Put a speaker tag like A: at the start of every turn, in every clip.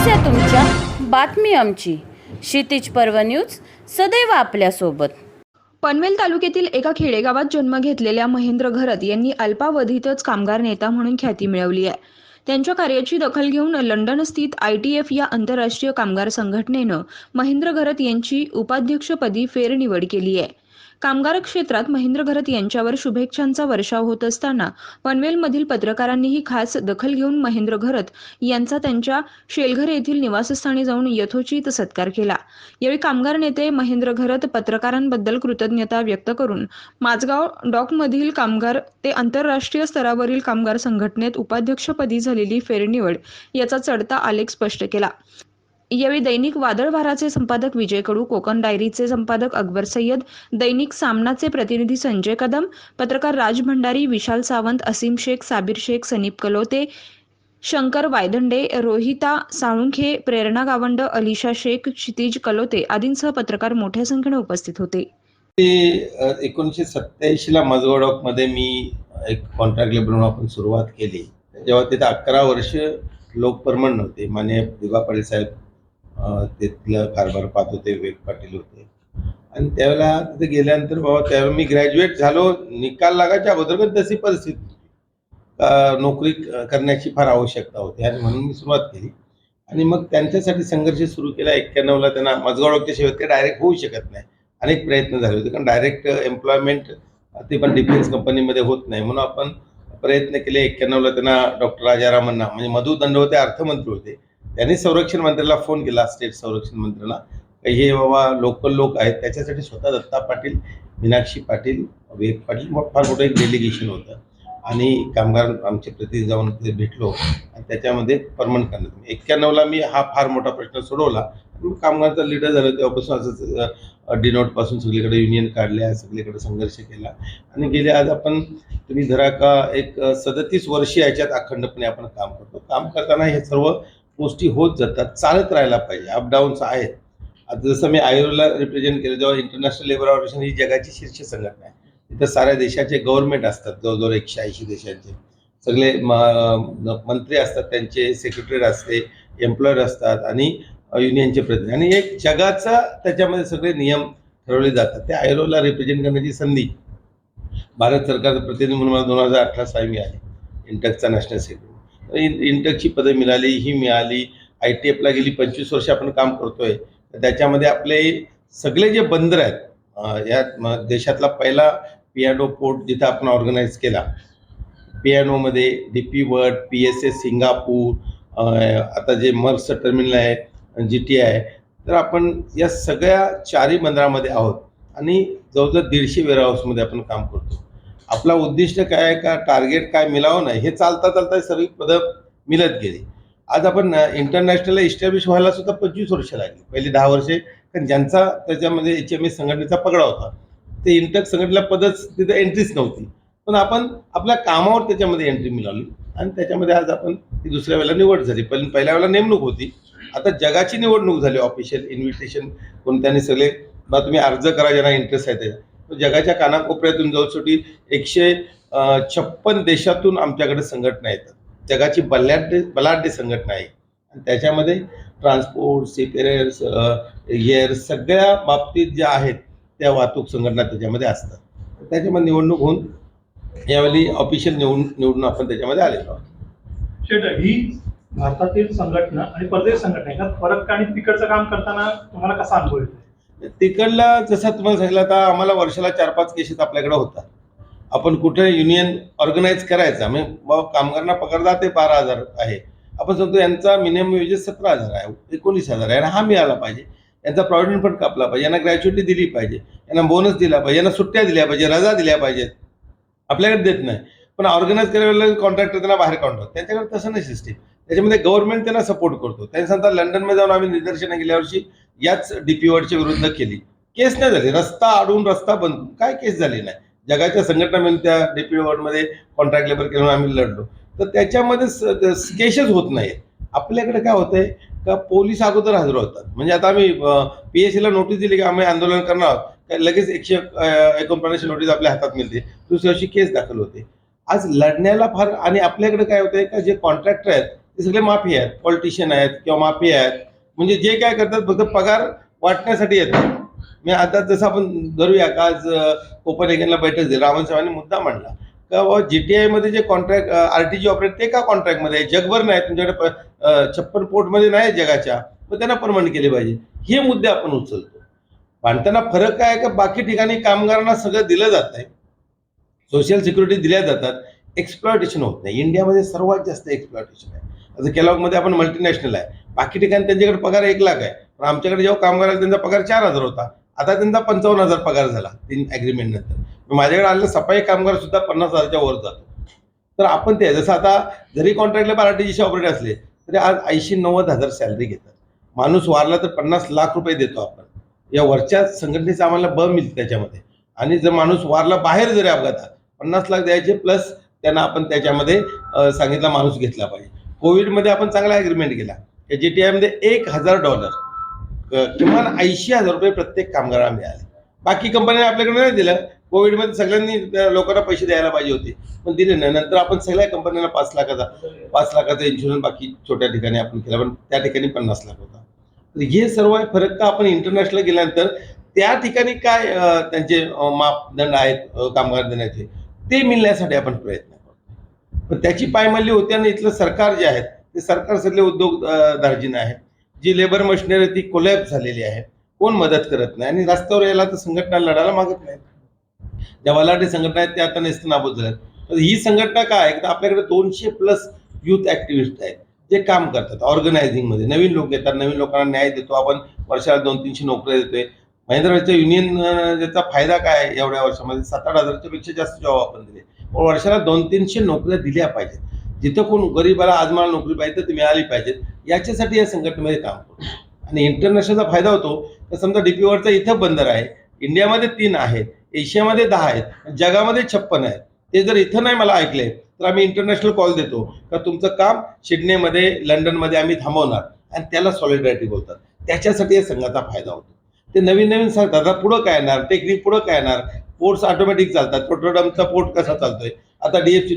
A: समस्या तुमच्या बातमी आमची. क्षितिज पर्व न्यूज सदैव आपल्यासोबत.
B: पनवेल तालुक्यातील एका खेडेगावात जन्म घेतलेल्या महेंद्र घरत यांनी अल्पावधीतच कामगार नेता म्हणून ख्याती मिळवली आहे. त्यांच्या कार्याची दखल घेऊन लंडन स्थित आय टी एफ या आंतरराष्ट्रीय कामगार संघटनेनं महेंद्र घरत यांची उपाध्यक्षपदी फेरनिवड केली आहे. कामगार क्षेत्रात महेंद्र घरत यांच्यावर शुभेच्छांचा वर्षाव होत असताना पनवेलमधील पत्रकारांनीही खास दखल घेऊन महेंद्र घरत यांचा त्यांच्या शेलघर येथील निवासस्थानी जाऊन यथोचित सत्कार केला. यावेळी कामगार नेते महेंद्र घरत पत्रकारांबद्दल कृतज्ञता व्यक्त करून माझगाव डॉकमधील कामगार ते आंतरराष्ट्रीय स्तरावरील कामगार संघटनेत उपाध्यक्षपदी झालेली फेरनिवड याचा चढता आलेख स्पष्ट केला. यावेळी दैनिक वादळवाराचे संपादक विजय कडू कोकण डायरीचे संपादक अकबर सय्यद दैनिक सामनाचे प्रतिनिधी संजय कदम पत्रकार राज भंडारी विशाल सावंत असीम शेख साबीर शेख सनीप कलोते शंकर वायदंडे रोहिता साळुंखे प्रेरणा गावंड अलिशा शेख क्षितिज कलोते आदींसह पत्रकार मोठ्या संख्येने उपस्थित होते.
C: ते एकोणीसशे सत्याऐंशीला मजगडॉकमध्ये मी एक कॉन्ट्रॅक्ट लेबर म्हणून आपण सुरुवात केली. तेव्हा तिथे अकरा वर्ष लोक परमनंट नव्हते मान्य दिवा पाटील साहेब तिथलं कारभार पाहत होते वेग पाटील होते. आणि त्यावेळेला तिथे गेल्यानंतर बाबा त्यावेळेला मी ग्रॅज्युएट झालो निकाल लागायच्या अगोदर पण तशी परिस्थिती नोकरी करण्याची फार आवश्यकता होती. आणि म्हणून मी सुरुवात केली. आणि मग त्यांच्यासाठी संघर्ष सुरू केला. एक्क्याण्णवला त्यांना मजगावच्या शेवट ते डायरेक्ट होऊ शकत नाही. अनेक प्रयत्न झाले होते. कारण डायरेक्ट एम्प्लॉयमेंट ते पण डिफेन्स कंपनीमध्ये होत नाही. म्हणून आपण प्रयत्न केले. एक्क्याण्णवला त्यांना डॉक्टर राजारामांना म्हणजे मधु दंडवते अर्थमंत्री होते. त्यांनी संरक्षण मंत्र्याला फोन केला स्टेट संरक्षण मंत्र्याला हे बाबा लोकल लोक आहेत त्याच्यासाठी स्वतः दत्ता पाटील मीनाक्षी पाटील विवेक पाटील फार मोठं एक डेलिगेशन होतं. आणि कामगार आमचे प्रतिनिधी जाऊन तिथे भेटलो आणि त्याच्यामध्ये परमनंट करण्यात एक्क्याण्णवला मी हा फार मोठा प्रश्न सोडवला. आणि मग कामगारचा लीडर झालं तेव्हापासून असंच डिनोटपासून सगळीकडे युनियन काढल्या सगळीकडे संघर्ष केला. आणि गेले आज आपण तुम्ही धरा का एक सदतीस वर्षी याच्यात अखंडपणे आपण काम करतो. काम करताना हे सर्व गोष्टी होत जातात चालत राहायला पाहिजे. अपडाऊन्स आहेत. आता जसं मी आयुर्वेदला रिप्रेझेंट केलं जेव्हा इंटरनॅशनल लेबर ऑर्गनायझेशन ही जगाची शीर्ष संघटना आहे. तिथं साऱ्या देशाचे गव्हर्नमेंट असतात जवळजवळ एकशे ऐंशी देशांचे. सगळे मंत्री असतात त्यांचे सेक्रेटरी असते एम्प्लॉयर असतात आणि युनियनचे प्रतिनिधी आणि एक जगाचा त्याच्यामध्ये सगळे नियम ठरवले जातात. त्या आयरोला रिप्रेझेंट करण्याची संधी भारत सरकारचं प्रतिनिधी म्हणून मला दोन हजार अठरा साली मिळाली इंटकचा नॅशनल सेक्रेटरी इंटकची पदं मिळाली ही मिळाली. आय टी एफला गेली पंचवीस वर्ष आपण काम करतोय. तर त्याच्यामध्ये आपले सगळे जे बंदर आहेत या देशातला पहिला पियानो पोर्ट जिथं आपण ऑर्गनाईज केला. पियानोमध्ये D P World P S S Singapore आता जे मर्स टर्मिनल आहे जी टी आहे. तर आपण या सगळ्या चारही बंदरामध्ये आहोत. आणि जवळजवळ दीडशे वेअरहाऊसमध्ये आपण काम करतो आपला उद्दिष्ट काय आहे का टार्गेट काय मिळावं नाही हे चालता चालता सर्व पदं मिळत गेली. आज आपण इंटरनॅशनल इस्टॅब्लिश व्हायला सुद्धा पंचवीस वर्ष लागली. पहिली दहा वर्षे कारण ज्यांचा त्याच्यामध्ये एच एम एस संघटनेचा पगडा होता. ते इंटक संघटनेला पदच तिथे एंट्रीच नव्हती. पण आपण आपल्या कामावर त्याच्यामध्ये एंट्री मिळाली आणि त्याच्यामध्ये आज आपण ती दुसऱ्या वेळेला निवड झाली. पण पहिल्या वेळेला नेमणूक होती. आता जगाची निवडणूक झाली. ऑफिशियल इन्व्हिटेशन कोणत्याने सगळे बा तुम्ही अर्ज करा ज्यांना इंटरेस्ट आहे त्याच्यात जगाच्या कानाकोपऱ्यातून जाऊ एकशे छप्पन देशातून आमच्याकडे संघटना येतात. जगाची बलाढ्य बलाढ्य संघटना आहे. आणि त्याच्यामध्ये ट्रान्सपोर्ट सीपेरियर्स एअर सगळ्या बाबतीत ज्या आहेत त्या वाहतूक संघटना त्याच्यामध्ये असतात. त्याच्यामध्ये निवडणूक होऊन यावेळी ऑफिशियल निवडून निवडून आपण त्याच्यामध्ये आलेलो आहोत.
D: ही भारतातील संघटना आणि परदेश संघटना याच्यात फरक आणि तिकडचं काम करताना तुम्हाला कसा अनुभव येतो
C: तिकडला जसं तुम्हाला सांगितलं आता आम्हाला वर्षाला चार पाच केसेस आपल्याकडे होतात. आपण कुठे युनियन ऑर्गनाईज करायचा? म्हणजे बाबा कामगारांना पगारदा ते बारा हजार आहे. आपण सांगतो यांचा मिनिमम वेजेस सतरा हजार आहे एकोणीस हजार आहे. हा मिळाला पाहिजे. यांचा प्रॉव्हिडंट फंड कापला पाहिजे. यांना ग्रॅच्युटी दिली पाहिजे. यांना बोनस दिला पाहिजे. यांना सुट्ट्या दिल्या पाहिजे. रजा दिल्या पाहिजेत. आपल्याकडे देत नाही. पण ऑर्गनाईज करायला कॉन्ट्रॅक्टर त्यांना बाहेर काढतो त्यांच्याकडे तसं नाही सिस्टीम त्याच्यामध्ये गव्हर्नमेंट त्यांना सपोर्ट करतो. त्यांनी सांगतात लंडनमध्ये जाऊन आम्ही निदर्शनं गेल्या वर्षी याच डीपी वर्डच्या विरुद्ध केली. केस नाही झाली. रस्ता अडून रस्ता बंद. काय केस झाली नाही? जगाच्या संघटना मिळून त्या डीपी वर्डमध्ये कॉन्ट्रॅक्ट लेबर केलं आम्ही लढलो. तर त्याच्यामध्ये केसच होत नाही आपल्याकडे काय होतंय? का पोलीस अगोदर हजर होतात. म्हणजे आता आम्ही पी एस सीला नोटीस दिली की आम्ही आंदोलन करणार आहोत. काय लगेच एकशे अं, एकोणपन्नासची नोटीस आपल्या हातात मिळते. दुसऱ्या दिवशी केस दाखल होते. आज लढण्याला फार आणि आपल्याकडे काय होतंय? का जे कॉन्ट्रॅक्टर आहेत ते सगळे माफी आहेत. पॉलिटिशियन आहेत किंवा माफी आहेत. म्हणजे जे काय करतात फक्त पगार वाटण्यासाठी येतात. मी आता जसं आपण धरूया का आज कोपनहेगनला बैठक झाली रावण साहेबांनी मुद्दा मांडला. का बाबा जी टी आयमध्ये जे contract R T G operate ते का कॉन्ट्रॅक्टमध्ये आहे? जगभर नाही तुमच्याकडे छप्पन पोर्टमध्ये नाही जगाच्या. मग त्यांना परमनंट केले पाहिजे. हे मुद्दे आपण उचलतो. बांधताना फरक काय का? बाकी ठिकाणी कामगारांना सगळं दिलं जात आहे. सोशल सिक्युरिटी दिल्या जातात. एक्सप्लॉयटेशन होत नाही. इंडियामध्ये सर्वात जास्त एक्सप्लॉयटेशन आहे. आता केलॉगमध्ये आपण मल्टीनॅशनल आहे. बाकी ठिकाणी त्यांच्याकडे पगार एक लाख आहे. पण आमच्याकडे जेव्हा कामगार त्यांचा पगार चार हजार होता. आता त्यांचा पंचावन्न हजार पगार झाला तीन ॲग्रीमेंट नंतर. मग माझ्याकडे आलेला सफाई कामगार सुद्धा पन्नास हजारच्या वर जातो. तर आपण ते जसं आता जरी कॉन्ट्रॅक्टला बाराटीजीचे ऑपरेटर असले तरी आज ऐंशी नव्वद हजार सॅलरी घेतात. माणूस वारला तर पन्नास लाख रुपये देतो आपण. या वरच्या संघटनेचं आम्हाला ब मिळते त्याच्यामध्ये. आणि जर माणूस वारला बाहेर जरी अपघातात पन्नास लाख द्यायचे प्लस त्यांना आपण त्याच्यामध्ये सांगितला माणूस घेतला पाहिजे. कोविडमध्ये आपण चांगला ॲग्रीमेंट केला. जी टी आयमध्ये एक हजार डॉलर किमान ऐंशी हजार रुपये प्रत्येक कामगाराला मिळाले. बाकी कंपन्यांनी आपल्याकडे नाही दिलं. कोविडमध्ये सगळ्यांनी लोकांना पैसे द्यायला पाहिजे होते. पण दिले नाही. नंतर आपण सगळ्या कंपन्यांना पाच लाखाचा पाच लाखाचा इन्शुरन्स बाकी छोट्या ठिकाणी आपण केला. पण त्या ठिकाणी पन्नास लाख होता. तर हे सर्व फरक का आपण इंटरनॅशनल गेल्यानंतर त्या ठिकाणी काय त्यांचे मापदंड आहेत कामगार देण्याचे? ते मिळण्यासाठी आपण प्रयत्न करतो. पण त्याची पायमल्ली होते आणि इथलं सरकार जे आहेत ते सरकार सगळे उद्योग अं, दार्जिन आहेत. जी लेबर मशिनरी ती कोलॅप झालेली आहे. कोण मदत करत नाही आणि रस्त्यावर यायला तर संघटना लढायला मागत नाहीत. ज्या वलाटे संघटना आहेत त्या आता नेस्तनाबूत झाल्यात. तर ही संघटना काय आहे? आपल्याकडे दोनशे प्लस युथ ऍक्टिव्हिस्ट आहेत जे काम करतात ऑर्गनायझिंगमध्ये नवीन लोक येतात नवीन लोकांना न्याय देतो. आपण वर्षाला दोन तीनशे नोकऱ्या देतोय. महिंद्राच्या युनियन याचा फायदा काय आहे एवढ्या वर्षामध्ये? सात आठ हजारच्या पेक्षा जास्त जॉब आपण दिले. पण वर्षाला दोन तीनशे नोकऱ्या दिल्या पाहिजेत. जिथं कोण गरीबाला आज मला नोकरी पाहिजे तर ती मिळाली पाहिजेत. याच्यासाठी या संघटनेमध्ये काम करतो आणि इंटरनॅशनलचा फायदा होतो. तर समजा डीपीवरचा इथं बंदर आहे. इंडियामध्ये तीन आहेत. एशियामध्ये दहा आहेत. जगामध्ये छप्पन आहेत. ते जर इथं नाही मला ऐकले तर आम्ही इंटरनॅशनल कॉल देतो. का तुमचं काम सिडनीमध्ये लंडनमध्ये आम्ही थांबवणार. आणि त्याला सॉलिडॅरिटी बोलतात. त्याच्यासाठी या संघाचा फायदा होतो. ते नवीन नवीन सांगतात आता पुढं काय येणार? टेक्निक पुढं काय येणार? पोर्ट्स ऑटोमॅटिक चालतात. पोट्रोडमचा पोर्ट कसा चालतोय? आता डीएफसी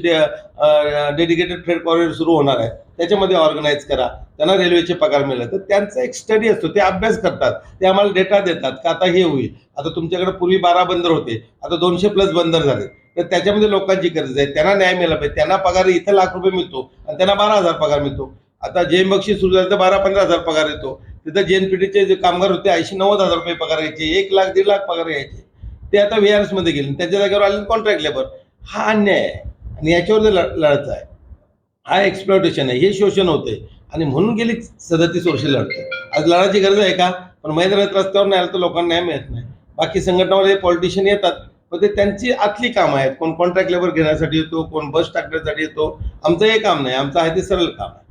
C: डेडिकेटेड फ्रेट कॉरिडॉर सुरू होणार आहे. त्याच्यामध्ये ऑर्गनाईज करा. त्यांना रेल्वेचे पगार मिळेल. तर त्यांचा एक स्टडी असतो. ते अभ्यास करतात. ते आम्हाला डेटा देतात का आता हे होईल. आता तुमच्याकडे पूर्वी बारा बंदर होते. आता दोनशे प्लस बंदर झाले. तर त्याच्यामध्ये लोकांची गरज आहे. त्यांना न्याय मिळाला पाहिजे. त्यांना पगार इथं लाख रुपये मिळतो. आणि त्यांना बारा हजार पगार मिळतो. आता जे बक्षी सुरू झालं तर बारा पंधरा हजार पगार येतो. तिथं जेएनपीटीचे जे कामगार होते ऐंशी नव्वद हजार रुपये पगार यायचे एक लाख दीड लाख पगार यायचे ते आता व्ही आरमध्ये गेले. त्यांच्या जागेवर आले कॉन्ट्रॅक्ट लेबर हा अन्याय आहे. आणि याच्यावर जे लढत आहे. हा एक्सप्लॉटेशन आहे. हे शोषण होते आणि म्हणून गेली सदतीस वर्ष लढते. आज लढायची गरज आहे का? पण मैदानात रस्त्यावर नाही आलं तर लोकांना न्याय मिळत नाही. बाकी संघटनामध्ये पॉलिटिशियन येतात. पण ते त्यांची आतली कामं आहेत. कोण कॉन्ट्रॅक्ट लेबर घेण्यासाठी येतो कोण बस टाकण्यासाठी येतो. आमचं हे काम नाही. आमचं आहे ते सरळ काम आहे.